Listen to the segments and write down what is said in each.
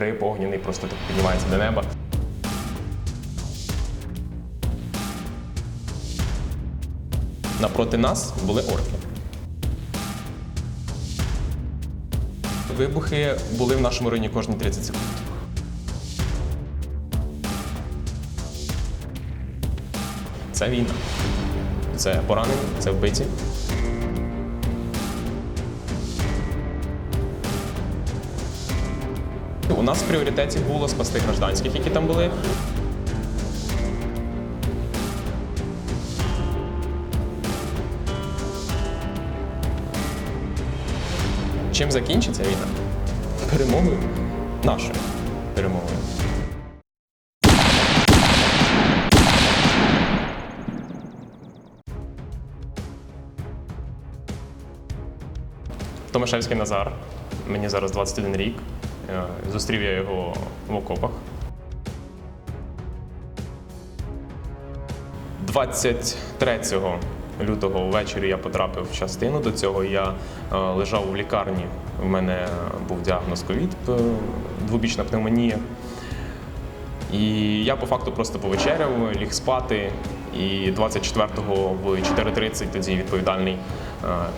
гриб огняний просто так піднімається до неба. Напроти нас були орки. Вибухи були в нашому районі кожні 30 секунд. Це війна. Це поранені, це вбиті. У нас в пріоритеті було спасти гражданських, які там були. Чим закінчиться війна? Перемогою нашою перемогою. Томашевський Назар. Мені зараз 21 рік. Е, Зустрів я його в окопах. 23 лютого ввечері я потрапив в частину. До цього я е, лежав у лікарні. У мене був діагноз ковід, е, двобічна пневмонія. І я по факту просто повечеряв, ліг спати. І 24-го в 4.30 тоді відповідальний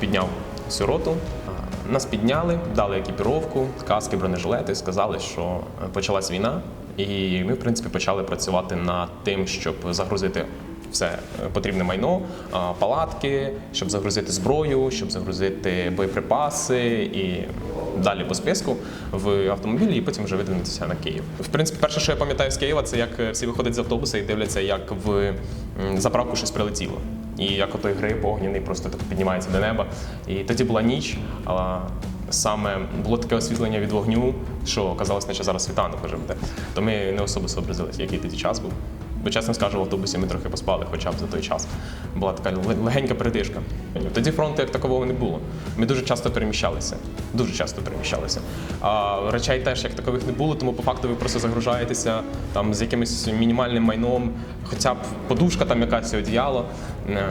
підняв всю роту. Е, Нас підняли, дали екіпіровку, каски, бронежилети, сказали, що почалась війна. І ми, в принципі, почали працювати над тим, щоб загрузити все е, потрібне майно, е, палатки, щоб загрузити зброю, щоб загрузити боєприпаси і далі по списку в автомобілі, і потім вже видвинутися на Київ. В принципі, перше, що я пам'ятаю з Києва, це як е, всі виходять з автобуса і дивляться, як в заправку щось прилетіло. І як отой гриб огняний просто так піднімається до неба. І тоді була ніч, а саме було таке освітлення від вогню, що казалось, наче зараз світанок вже буде. То ми не особо зобразилися, який тоді час був. Бо чесно скажу, в автобусі ми трохи поспали, хоча б за той час. Була така легенька передишка. Тоді фронту як такового не було. Ми дуже часто переміщалися. Дуже часто переміщалися. А речей теж як такових не було, тому по факту ви просто загружаєтеся там з якимось мінімальним майном, хоча б подушка, там якась одіяло. е,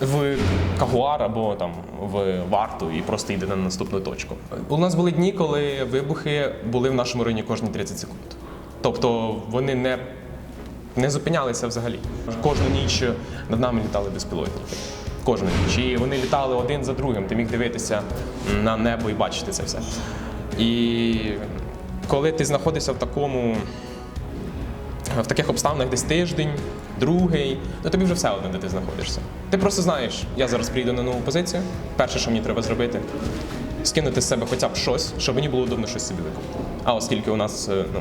В кагуар або там в варту і просто йде на наступну точку. У нас були дні, коли вибухи були в нашому районі кожні 30 секунд. Тобто вони не не зупинялися взагалі. Кожну ніч над нами літали безпілотники. Кожну ніч. І вони літали один за другим. Ти міг дивитися на небо і бачити це все. І коли ти знаходишся в такому. В таких обставинах десь тиждень, другий, ну тобі вже все одно, де ти знаходишся. Ти просто знаєш, я зараз прийду на нову позицію. Перше, що мені треба зробити, скинути з себе хоча б щось, щоб мені було удобно щось собі викопати. А оскільки у нас е, ну,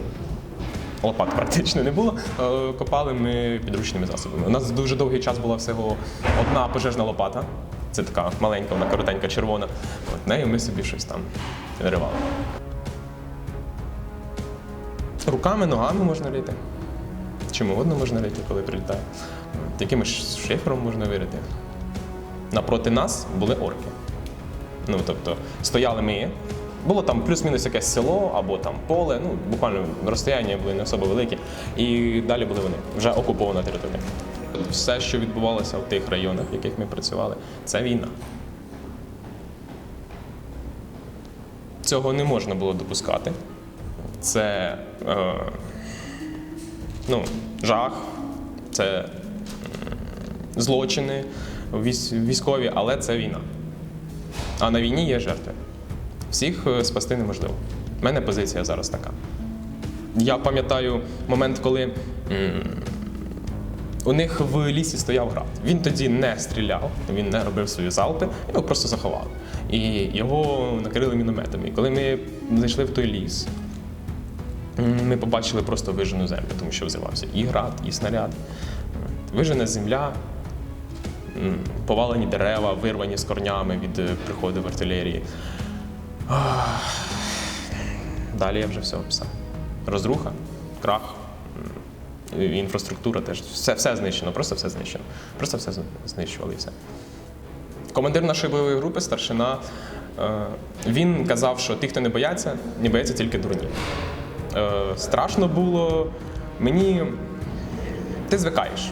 лопат практично не було. е, Копали ми підручними засобами. У нас дуже довгий час була всього одна пожежна лопата. Це така маленька, вона коротенька, червона. От нею ми собі щось там виривали. Руками, ногами можна літи. Чим угодно можна літи, коли прилітає. Якимось шифером можна вирити. Напроти нас були орки. Ну, тобто, стояли ми. Було там плюс-мінус якесь село або там поле, ну буквально розстояння були не особо великі. І далі були вони, вже окупована територія. Все, що відбувалося в тих районах, в яких ми працювали, це війна. Цього не можна було допускати. Це е, ну, жах, це злочини військові, але це війна. А на війні є жертви. Всіх е, спасти неможливо. У мене позиція зараз така. Я пам'ятаю момент, коли у них в лісі стояв град. Він тоді не стріляв, він не робив свої залпи, його просто заховали. І його накрили мінометами. І коли ми зайшли в той ліс, ми побачили просто вижену землю, тому що взривався і град, і снаряд. Вижена земля, повалені дерева, вирвані з корнями від е, приходу в артилерії. Далі я вже все описав. Розруха, крах, інфраструктура теж. Все, все знищено, просто все знищено. Просто все знищували і все. Командир нашої бойової групи, старшина, е, він казав, що ті, хто не бояться, не бояться тільки дурні. Е, Страшно було. Мені ти звикаєш.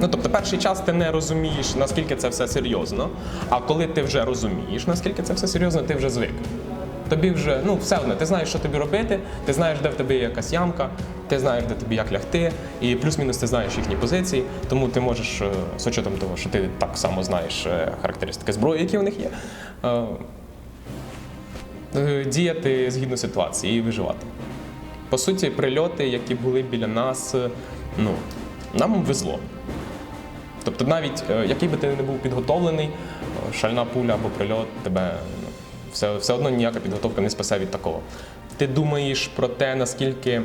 Ну, тобто, перший час ти не розумієш, наскільки це все серйозно. А коли ти вже розумієш, наскільки це все серйозно, ти вже звик. Тобі вже ну все одно, ти знаєш, що тобі робити, ти знаєш, де в тебе є якась ямка, ти знаєш, де тобі як лягти, і плюс-мінус ти знаєш їхні позиції, тому ти можеш е, з учетом того, що ти так само знаєш е, характеристики зброї, які в них є, е, діяти згідно ситуації і виживати. По суті, прильоти, які були біля нас, ну, нам везло. Тобто, навіть який би ти не був підготовлений, шальна пуля або прильот, тебе все, все одно ніяка підготовка не спасе від такого. Ти думаєш про те, наскільки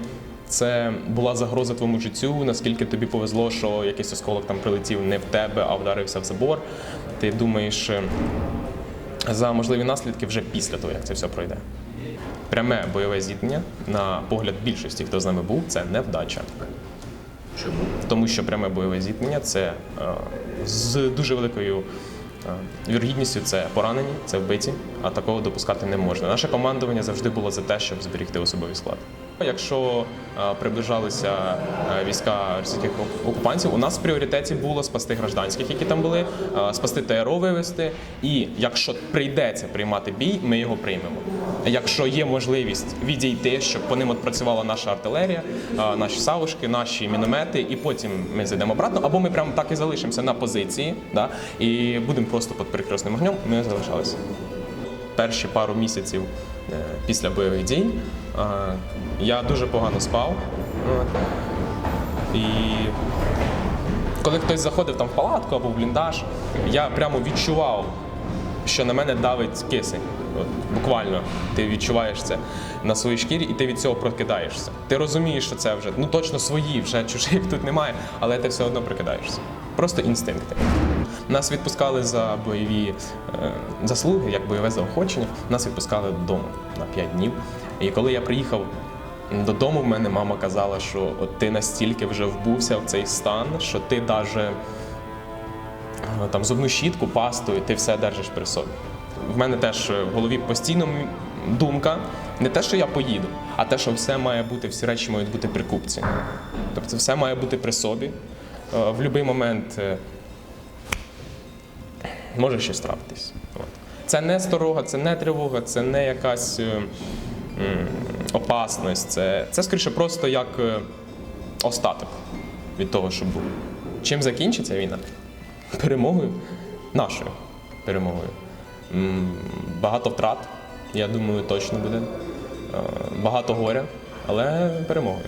це була загроза твоєму життю, наскільки тобі повезло, що якийсь осколок там прилетів не в тебе, а вдарився в забор. Ти думаєш е, за можливі наслідки вже після того, як це все пройде. Пряме бойове зіткнення, на погляд більшості, хто з нами був, це невдача. Чому? Тому що пряме бойове зіткнення це е, з дуже великою вірогідністю це поранені, це вбиті, а такого допускати не можна. Наше командування завжди було за те, щоб зберігти особовий склад. Якщо е, приближалися е, війська російських окупантів, у нас в пріоритеті було спасти гражданських, які там були, е, спасти ТРО вивести. І якщо прийдеться приймати бій, ми його приймемо. Якщо є можливість відійти, щоб по ним працювала наша артилерія, наші савушки, наші міномети, і потім ми зайдемо обратно, або ми прямо так і залишимося на позиції, да, і будемо просто під перекресним огнем. Ми залишалися перші пару місяців після бойових дій е, я дуже погано спав. І коли хтось заходив там в палатку або в бліндаж, я прямо відчував, що на мене давить кисень. Буквально ти відчуваєш це на своїй шкірі, і ти від цього прокидаєшся. Ти розумієш, що це вже ну точно свої, вже чужих тут немає, але ти все одно прикидаєшся. Просто інстинкти. Нас відпускали за бойові е, заслуги, як бойове заохочення. Нас відпускали додому на 5 днів. І коли я приїхав додому, в мене мама казала, що от ти настільки вже вбувся в цей стан, що ти навіть е, там зубну щітку, пасту, і ти все держиш при собі. В мене теж в голові постійно думка не те, що я поїду, а те, що все має бути, всі речі мають бути при купці. Тобто все має бути при собі. Е, В будь-який момент е, може щось трапитись. От. Це не сторога, це не тривога, це не якась е, м, опасність. Це, це скоріше просто як е, остаток від того, що було. Чим закінчиться війна? Перемогою, нашою перемогою. Багато втрат, я думаю, точно буде. Е, Багато горя, але перемогою.